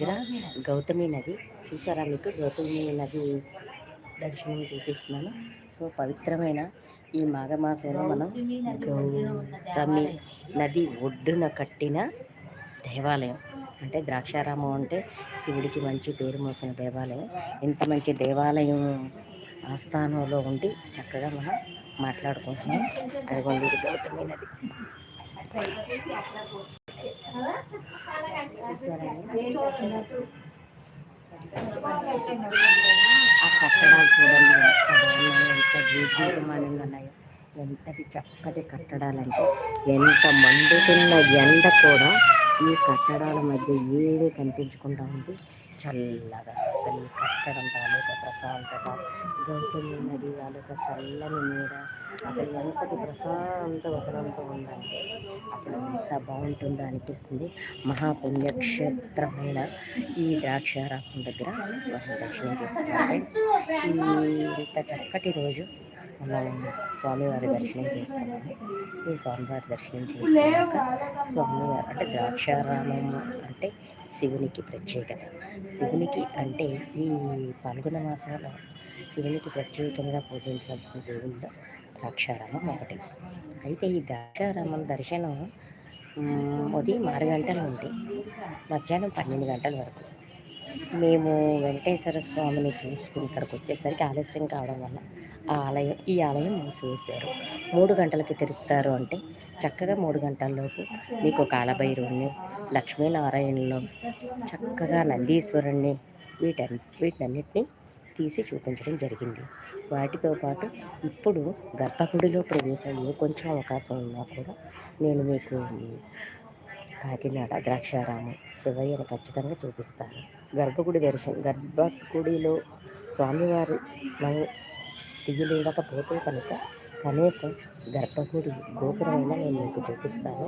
దగ్గర గౌతమి నది. చూసారా మీకు? గౌతమి నది దర్శనం చూపిస్తున్నాను. సో పవిత్రమైన ఈ మాఘమాసంలో మనం గౌతమి నది ఒడ్డున కట్టిన దేవాలయం. అంటే ద్రాక్షారామం అంటే శివుడికి మంచి పేరు మోసిన దేవాలయం. ఇంత మంచి దేవాలయం ఆస్థానంలో ఉండి చక్కగా మనం మాట్లాడుకుంటున్నాం. అది గౌతమి నది. ఆ కట్టడాలు చూడండి ఎంత జీవితమానంగా ఎంతటి చక్కటి కట్టడాలంటే ఎంత మండుతున్న ఎండ కూడా ఈ కట్టడాల మధ్య ఏమీ కనిపించకుండా ఉంది. చల్లగా అసలు ఈ కట్టడం తాలూక ప్రశాంతత గౌతమి నది తాలూక చల్లని నీడ. అసలు ఎంతటి ప్రశాంతవతనంతో ఉందంటే అసలు ఎంత బాగుంటుందో అనిపిస్తుంది. మహాపుణ్యక్షేత్రమైన ఈ ద్రాక్షారామం దగ్గర దర్శనం చేసుకున్నాం ఫ్రెండ్స్ ఇంత చక్కటి రోజు మనం స్వామివారి దర్శనం చేసుకున్నాము ఈ స్వామివారి దర్శనం చేసుకున్నాక స్వామివారి అంటే ద్రాక్షారామం అంటే శివునికి ప్రత్యేకత. శివునికి అంటే ఈ పాల్గొన మాసంలో శివునికి ప్రత్యేకంగా పూజించాల్సిన దేవుళ్ళు ద్రాక్షారామం ఒకటి. అయితే ఈ ద్రాక్షారామం దర్శనం ఉదయం ఆరు గంటల నుండి మధ్యాహ్నం పన్నెండు గంటల వరకు. మేము వెంకటేశ్వర స్వామిని చూసుకుని ఇక్కడికి వచ్చేసరికి ఆలస్యం కావడం వల్ల ఆ ఆలయం ఈ ఆలయం మూసివేశారు. మూడు గంటలకి తెరుస్తారు అంటే చక్కగా మూడు గంటల్లోపు మీకు కాలభైరువుని లక్ష్మీనారాయణలో చక్కగా నందీశ్వరుణ్ణి వీటన్ని వీటన్నిటిని తీసి చూపించడం జరిగింది. వాటితో పాటు ఇప్పుడు గర్భగుడిలో ప్రవేశం ఏ కొంచెం అవకాశం ఉన్నా కూడా నేను మీకు కాకినాడ ద్రాక్షారామం శివయ్యను ఖచ్చితంగా చూపిస్తాను. గర్భగుడి దర్శనం గర్భగుడిలో స్వామివారి తీయలేకపోతే కనుక కనీసం గర్భగుడి గోపురమైనా నేను మీకు చూపిస్తాను.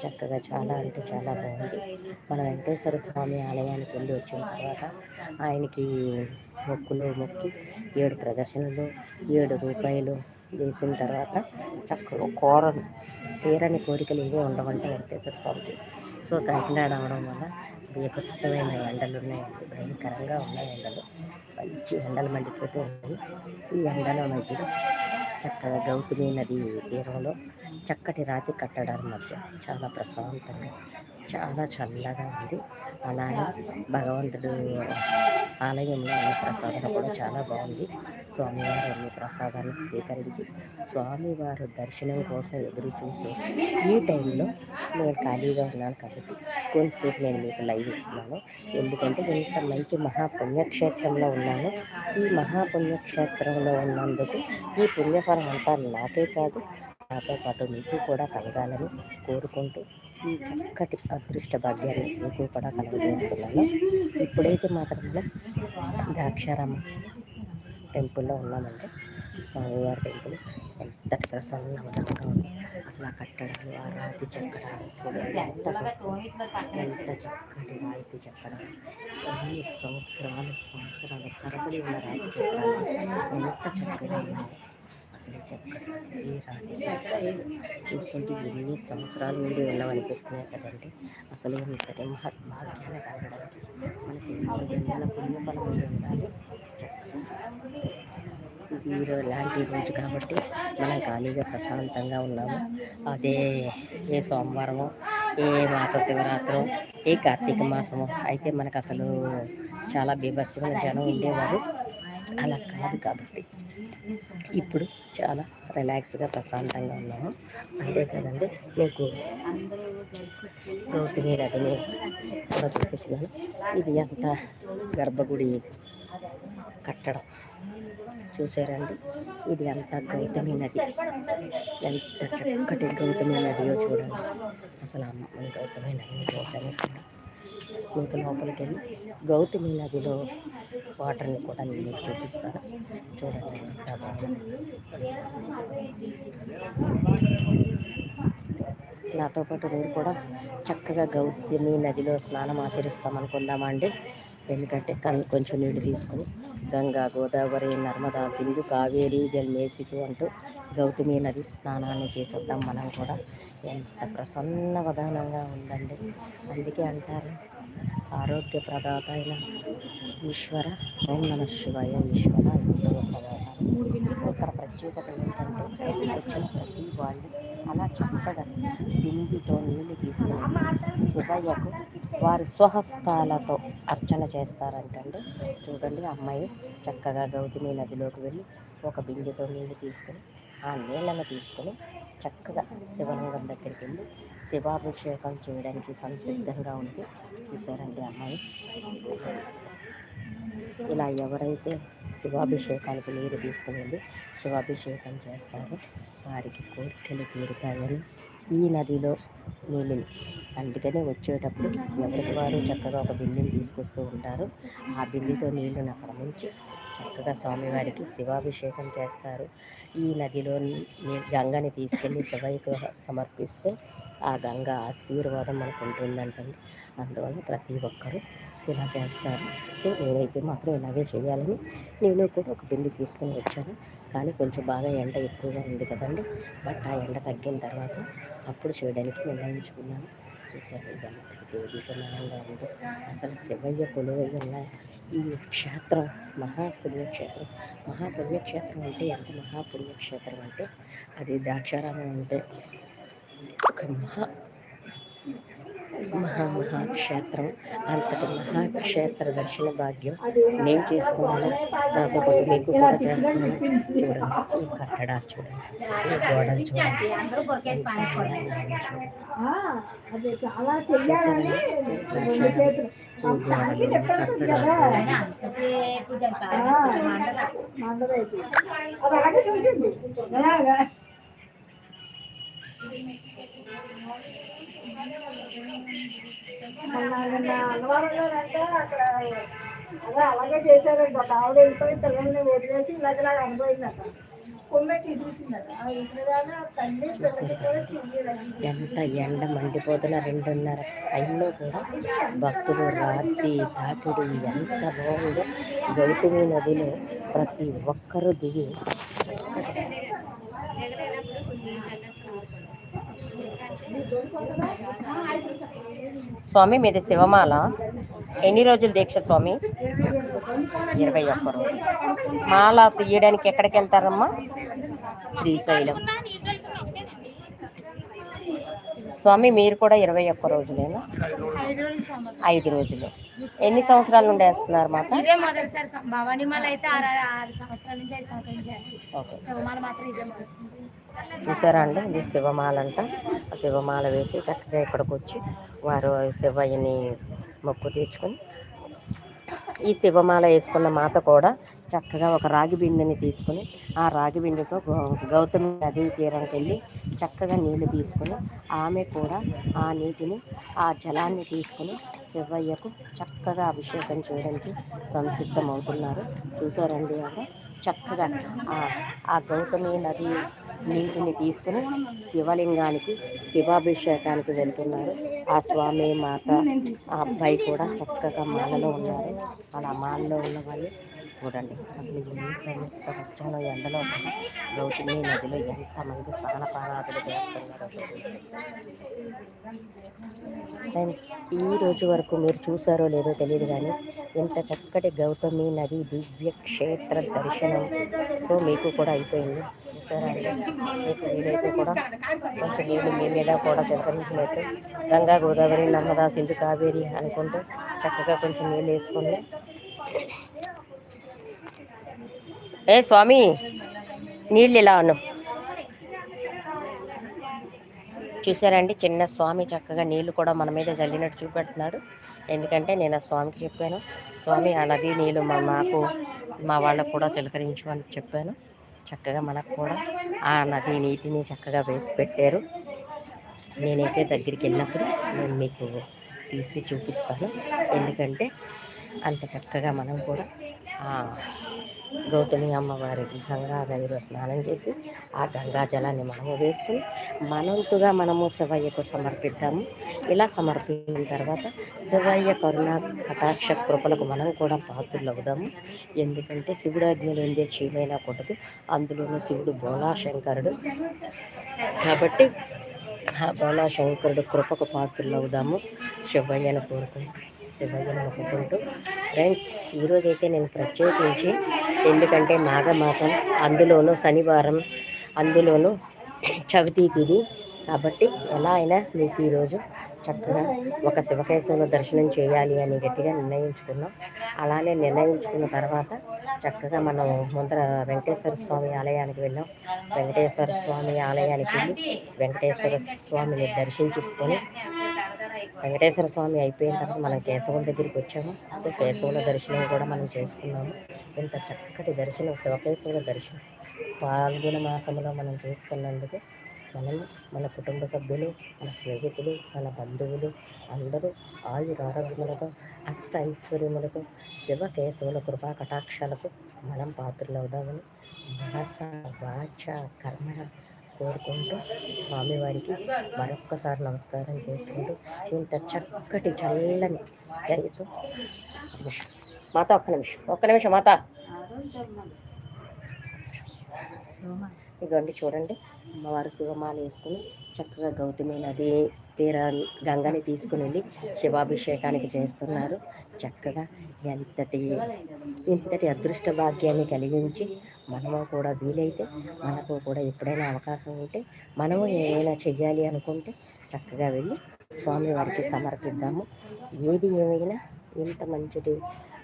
చక్కగా చాలా అంటే చాలా బాగుంది. మన వెంకటేశ్వర స్వామి ఆలయానికి వెళ్ళి వచ్చిన తర్వాత ఆయనకి మొక్కులు మొక్కి ఏడు ప్రదర్శనలు ఏడు రూపాయలు వేసిన తర్వాత చక్కగా కోరను తీరని కోరికలు ఏవో ఉండవంటే వెంకటేశ్వర స్వామికి. సో కాకినాడ అవడం వల్ల బీభత్సమైన ఎండలు ఉన్నాయండి భయంకరంగా ఉన్నాయి ఎండలు. మంచి ఎండలు మండిపోతూ ఉన్నాయి. ఈ ఎండల మధ్యలో చక్కగా గౌతమి నది తీరంలో చక్కటి రాతి కట్టడాల మధ్య చాలా ప్రశాంతంగా చాలా చల్లగా ఉంది. అలానే భగవంతుడు ఆలయంలో అన్ని ప్రసాదం కూడా చాలా బాగుంది. స్వామివారు అన్ని ప్రసాదాన్ని స్వీకరించి స్వామివారు దర్శనం కోసం ఎదురు చూసే ఈ టైంలో నేను ఖాళీగా ఉన్నాను కాబట్టి కొంతసేపు నేను మీకు లైవ్ ఇస్తున్నాను. ఎందుకంటే ఇంత మంచి మహాపుణ్యక్షేత్రంలో ఉన్నాను. ఈ మహాపుణ్యక్షేత్రంలో ఉన్నందుకు ఈ పుణ్యఫలం అంతా నాకే కాదు. నాతో పాటు మీకు కూడా కలగాలని కోరుకుంటూ ఈ చక్కటి అదృష్ట భాగ్యాన్ని మీకు కూడా కలుగజేస్తున్నాను. ఇప్పుడైతే మాత్రమే ద్రాక్షారామ టెంపుల్లో ఉన్నామంటే స్వామివారి టెంపుల్. ఎంత ప్రసన్నవతంగా ఉంది. అసలు ఆ కట్టడాలు ఆ రాతి చెక్కడాలు చూడండి. ఎంత ఎంత చక్కటి రాయితీ చెక్కడం ఎన్ని సంవత్సరాలు సంవత్సరాలు తరబడి ఉన్న రాతి చెక్కడాలు ఎంత చక్కగా ఉన్నాయి. అసలు చెప్పండి ఈ రాతి చూస్తుంటే ఎన్ని సంవత్సరాల నుండి ఉన్నామనిపిస్తున్నాయి కదండి. అసలు ఇంతటి మహద్భాగ్యాన్ని కలగడానికి మనకి జన్మల పుణ్యఫలం ఉండాలి. మీరు లాంటి రోజు కాబట్టి మనం ఖాళీగా ప్రశాంతంగా ఉన్నాము. అదే ఏ సోమవారము ఏ మాస శివరాత్రం ఏ కార్తీక మాసము అయితే మనకు అసలు చాలా బీభత్సమైన జనం ఉండేవారు. అలా కాదు కాబట్టి. ఇప్పుడు చాలా రిలాక్స్గా ప్రశాంతంగా ఉన్నాము. అంతే కదండి మీకు గౌతమి నదిని కూడా చూపిస్తున్నాను. ఇది ఎంత గర్భగుడి కట్టడం. చూసారండి? ఇది అంత గౌతమి నది. ఎంత చక్కటి గౌతమి నదియో చూడండి. అసలు అమ్మ గౌతమి నదిని చూడటానికి మీకు లోపలికి వెళ్ళి గౌతమి నదిలో వాటర్ని కూడా నేను మీకు చూపిస్తాను. చూడండి ఎంత బాగుంది. నాతో పాటు మీరు కూడా చక్కగా గౌతమి నదిలో స్నానం ఆచరిస్తాం అనుకుందామా అండి ఎందుకంటే కొంచెం నీళ్ళు తీసుకొని గంగా గోదావరి నర్మదా సింధు కావేరి జల్మేసికు అంటూ గౌతమి నది స్నానాన్ని చేసేద్దాం. మనం కూడా ఎంత ప్రసన్న వదనంగా ఉందండి. అందుకే అంటారు ఆరోగ్య ప్రదాత అయిన ఈశ్వర. ఓం నమ శివాయ ఈశ్వర ఐశ్వర్య ప్రదాత ఇక్కడ ప్రత్యేకత ఏంటంటే వచ్చిన ప్రతి వాళ్ళు అలా చక్కగా బిందితో నీళ్ళు తీసుకుని శివయ్యకు వారి స్వహస్తాలతో అర్చన చేస్తారంటండి. చూడండి అమ్మాయి చక్కగా గౌతమి నదిలోకి వెళ్ళి ఒక బిందెతో నీళ్ళు తీసుకుని ఆ నీళ్ళను తీసుకుని చక్కగా శివలింగం దగ్గరికి వెళ్ళి శివాభిషేకం చేయడానికి సంసిద్ధంగా ఉంది చూసారండి అమ్మాయి. ఇలా ఎవరైతే శివాభిషేకానికి నీరు తీసుకుని వెళ్ళి శివాభిషేకం చేస్తారో వారికి కోరికలు తీరుతాయని ఈ నదిలో నీళ్ళు అందుకనే వచ్చేటప్పుడు ఎవరికి వారు చక్కగా ఒక బిల్లిని తీసుకొస్తూ ఉంటారు ఆ బిల్లితో నీళ్ళను అక్కడ నుంచి చక్కగా స్వామివారికి శివాభిషేకం చేస్తారు. ఈ నదిలో గంగని తీసుకెళ్ళి శివయ్యకు సమర్పిస్తే ఆ గంగ ఆశీర్వాదం మనకు ఉంటుందంటండి. అందువల్ల ప్రతి ఒక్కరూ ఇలా చేస్తారు. సో నేనైతే మాత్రం ఇలాగే చేయాలని నేను కూడా ఒక బిందు తీసుకొని వచ్చాను. కానీ కొంచెం బాగా ఎండ ఎక్కువగా ఉంది కదండి. బట్ ఆ ఎండ తగ్గిన తర్వాత అప్పుడు చేయడానికి నిర్ణయించుకున్నాను. చూసారు ఎంత దేదీపమానంగా అసలు శివయ్య కొలువై ఉన్న ఈ క్షేత్రం మహాపుణ్యక్షేత్రం మహాపుణ్యక్షేత్రం అంటే ఎంత మహాపుణ్యక్షేత్రం అంటే అది ద్రాక్షారామం అంటే ఒక మహా మహామహాక్షేత్రం. అంతటి మహాక్షేత్ర దర్శన భాగ్యం నేను చేసుకున్నాను. నాతో పాటు మీకు కూడా చేస్తున్నాను. చూడండి ఈ కట్టడాలు చూడండి ఈ గోడలు చూడండి. చూసింది అలాగా అక్కడ అదే అలాగే చేశారంట ఒక ఆవిడ వెళ్ళిపోయి పిల్లల్ని వదిలేసి ఇలాగ ఇలాగ అనుభవిందట. కొమ్మెట్టి ఆ ఇంటిగానే తల్లి కూడా చెయ్యదండి ఎంత ఎండ మండిపోతున్న రెండున్నర టైంలో కూడా భక్తులు రాత్రి తాకిడి ఎంత బాగుందో గౌతమి నదిలో ప్రతి ఒక్కరూ దిగి స్వామి మీది శివమాల. ఎన్ని రోజులు దీక్ష స్వామి? ఇరవై ఒక్క రోజు మాల తీయడానికి ఎక్కడికి వెళ్తారమ్మా? శ్రీశైలం. స్వామి మీరు కూడా ఇరవై ఒక్క రోజులేనా? ఐదు రోజులు. ఎన్ని సంవత్సరాల నుండి వేస్తున్నారు మాట ఓకే. చూసారా అండి? ఇది శివమాల అంట ఆ శివమాల వేసి చక్కగా ఇక్కడికి వచ్చి వారు శివయ్యని మొక్కు తీర్చుకొని ఈ శివమాల వేసుకున్న మాత కూడా చక్కగా ఒక రాగి బిందెని తీసుకుని ఆ రాగి బిందెతో గౌతమి నది తీరానికి వెళ్ళి చక్కగా నీళ్ళు తీసుకుని ఆమె కూడా ఆ నీటిని ఆ జలాన్ని తీసుకుని శివయ్యకు చక్కగా అభిషేకం చేయడానికి సంసిద్ధమవుతున్నారు. చూసారండి అక్కడ చక్కగా ఆ గౌతమి నది నీటిని తీసుకుని శివలింగానికి శివాభిషేకానికి వెళ్తున్నారు. ఆ స్వామి మాత ఆ అబ్బాయి కూడా చక్కగా మాలలో ఉన్నారు. అలా మాలలో ఉన్న వాళ్ళు చూడండి అసలు ఎంత ఎంత ఎండలో గౌతమి నదిలో ఎంతమంది స్నానపానాదులు చేస్తున్నారు చూడండి. ఫ్రెండ్స్ ఈ రోజు వరకు మీరు చూసారో లేదో తెలియదు కానీ ఇంత చక్కటి గౌతమి నది దివ్య క్షేత్ర దర్శనం. సో మీకు కూడా అయిపోయింది. చూసారా మీకు వీలైతే కూడా కొంచెం నీళ్ళు మీ మీద కూడా చిలకరించినట్టు గంగా గోదావరి నర్మదా సింధు కావేరి అనుకుంటూ చక్కగా కొంచెం నీళ్ళు వేసుకోండి ఏ స్వామి నీళ్ళు ఇలా అను చూసారండి చిన్న స్వామి చక్కగా నీళ్ళు కూడా మన మీద చల్లినట్టు చూపెడుతున్నాడు ఎందుకంటే నేను ఆ స్వామికి చెప్పాను స్వామి ఆ నది నీళ్ళు మా మాకు మా వాళ్ళకు కూడా చిలకరించు అని చెప్పాను చక్కగా మనకు కూడా ఆ నది నీటిని చక్కగా వేసి పెట్టారు. నేనైతే దగ్గరికి వెళ్ళినప్పుడు నేను మీకు తీసి చూపిస్తాను. ఎందుకంటే అంత చక్కగా మనం కూడా గౌతమి అమ్మవారి గంగా నదిలో స్నానం చేసి ఆ గంగా జలాన్ని మనము వేసుకుని మనంతుగా మనము శివయ్యకు సమర్పిద్దాము. ఇలా సమర్పించిన తర్వాత శివయ్య కరుణ కటాక్ష కృపలకు మనం కూడా పాత్రలు అవుదాము ఎందుకంటే శివుడు ఏందే చీమైనా కొట్టదు అందులోనూ శివుడు బోళాశంకరుడు కాబట్టి ఆ బోలాశంకరుడు కృపకు పాత్రలు అవుదాము శివయ్యను కోరుకుంటాం శివయ్యను మొక్కుకుంటూ ఫ్రెండ్స్ ఈరోజైతే నేను ప్రత్యేకించి ఎందుకంటే మాఘమాసం అందులోనూ శనివారం అందులోనూ చవితి తిది కాబట్టి ఎలా అయినా మీకు ఈరోజు చక్కగా ఒక శివకేశవుల దర్శనం చేయాలి అని గట్టిగా నిర్ణయించుకున్నాం. అలానే నిర్ణయించుకున్న తర్వాత చక్కగా మనం ముందర వెంకటేశ్వర స్వామి ఆలయానికి వెళ్ళాం. వెంకటేశ్వర స్వామి ఆలయానికి వెళ్ళి వెంకటేశ్వర స్వామిని దర్శించుకొని వెంకటేశ్వర స్వామి అయిపోయిన తర్వాత మనం కేశవుల దగ్గరికి వచ్చాము. సో కేశవుల దర్శనం కూడా మనం చేసుకున్నాము. ఇంత చక్కటి దర్శనం శివకేశవుల దర్శనం పాల్గొన మాసంలో మనం చేసుకున్నందుకు మనము మన కుటుంబ సభ్యులు మన స్నేహితులు మన బంధువులు అందరూ ఆయుర ఆరోగ్యములతో అష్ట ఐశ్వర్యములతో శివ కేశవుల కృపా కటాక్షాలకు మనం పాత్రలవుదామని మనస వాచ కర్మణ కోరుకుంటూ స్వామివారికి మరొక్కసారి నమస్కారం చేసుకుంటూ ఇంత చక్కటి చల్లని దయతో మాత ఒక్క నిమిషం ఒక్క నిమిషం మాత. ఇదిగోండి చూడండి. అమ్మవారు శివమాల వేసుకుని చక్కగా గౌతమి నది తీర గంగని తీసుకుని వెళ్ళి శివాభిషేకానికి చేస్తున్నారు. చక్కగా ఎంతటి ఇంతటి అదృష్ట భాగ్యాన్ని కలిగించి మనము కూడా వీలైతే మనకు కూడా ఎప్పుడైనా అవకాశం ఉంటే మనము ఏమైనా చెయ్యాలి అనుకుంటే చక్కగా వెళ్ళి స్వామివారికి సమర్పిద్దాము. ఏది ఏమైనా ఇంత మంచిది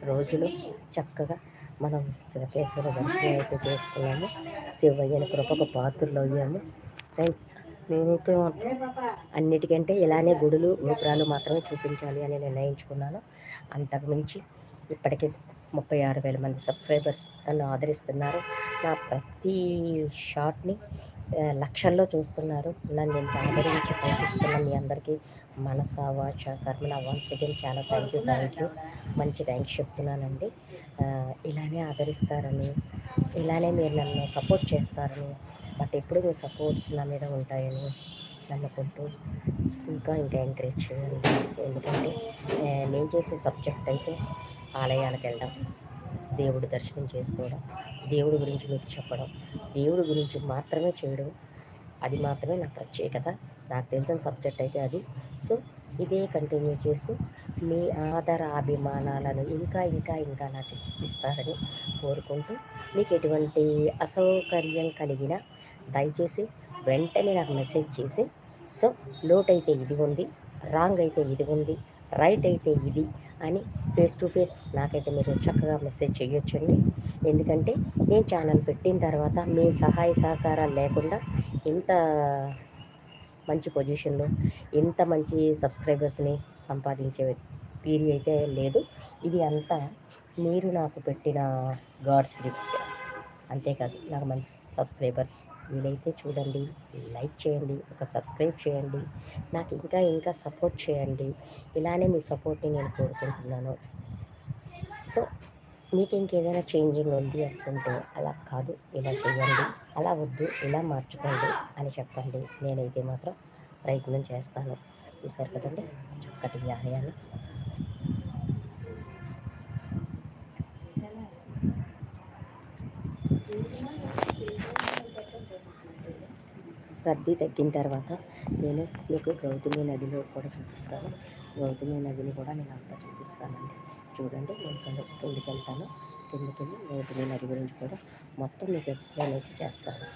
రోజులు చక్కగా మనం శివకేశ్వర దర్శనం అయితే చేసుకున్నాము. శివయ్యని కృపకు పాత్రలు అయ్యాము. ఫ్రెండ్స్ నేనైతే అన్నిటికంటే ఇలానే గుడులు గోపురాలు మాత్రమే చూపించాలి అని నిర్ణయించుకున్నాను. అంతకు మించి ఇప్పటికే ముప్పై ఆరు వేల మంది సబ్స్క్రైబర్స్ నన్ను ఆదరిస్తున్నారు. నా ప్రతి షాట్ని లక్షల్లో చూస్తున్నారు. నన్ను ఇంత ఆదరించి పోషిస్తున్న మీ అందరికీ మనస వాచ కర్మల వన్స్ అగైన్ చాలా థ్యాంక్ యూ థ్యాంక్ యూ మంచి థ్యాంక్స్ చెప్తున్నానండి. ఇలానే ఆదరిస్తారని ఇలానే మీరు నన్ను సపోర్ట్ చేస్తారని బట్ ఎప్పుడు మీ సపోర్ట్స్ నా మీద ఉంటాయని నమ్ముకుంటూ ఇంకా ఇంకా ఎంకరేజ్ చేయండి. ఎందుకంటే నేను చేసే సబ్జెక్ట్ అయితే ఆలయాలకు వెళ్ళడం. దేవుడు దర్శనం చేసుకోవడం దేవుడి గురించి మీకు చెప్పడం దేవుడి గురించి మాత్రమే చేయడం అది మాత్రమే నా ప్రత్యేకత. నాకు తెలిసిన సబ్జెక్ట్ అయితే అది. సో ఇదే కంటిన్యూ చేసి మీ ఆదర అభిమానాలను ఇంకా ఇంకా ఇంకా నాకు ఇస్తారని కోరుకుంటూ మీకు ఎటువంటి అసౌకర్యం కలిగిన దయచేసి వెంటనే నాకు మెసేజ్ చేసి సో లోట్ అయితే ఇది ఉంది రాంగ్ అయితే ఇది ఉంది రైట్ అయితే ఇది అని ఫేస్ టు ఫేస్ నాకైతే మీరు చక్కగా మెసేజ్ చేయొచ్చండి ఎందుకంటే నేను ఛానల్ పెట్టిన తర్వాత మీ సహాయ సహకారాలు లేకుండా ఇంత మంచి పొజిషన్లో ఇంత మంచి సబ్స్క్రైబర్స్ని సంపాదించే తీరి అయితే లేదు. ఇది అంతా మీరు నాకు పెట్టిన గాడ్స్ గిఫ్ట్. అంతేకాదు నాకు మంచి సబ్స్క్రైబర్స్ వీలైతే చూడండి లైక్ చేయండి ఒక సబ్స్క్రైబ్ చేయండి నాకు ఇంకా ఇంకా సపోర్ట్ చేయండి. ఇలానే మీ సపోర్ట్ని నేను కోరుకుంటున్నాను. సో మీకు ఇంకేదైనా చేంజింగ్ ఉంది అనుకుంటే అలా కాదు ఇలా చేయండి అలా వద్దు ఇలా మార్చుకోండి అని చెప్పండి. నేనైతే మాత్రం ప్రయత్నం చేస్తాను. చూసారు కదండి చక్కటి ఆలయాలు రద్దీ తగ్గిన తర్వాత నేను మీకు గౌతమి నదిలో కూడా చూపిస్తాను. గౌతమి నదిని కూడా నేను అంతా చూపిస్తానండి. చూడండి నేను కింద వెళ్తాను కిందకి వెళ్ళి గౌతమి నది గురించి కూడా మొత్తం మీకు ఎక్స్ప్లెయిన్ అయితే చేస్తాను.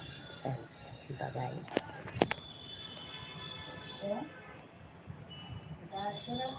థ్యాంక్స్ బాయ్ దర్శనం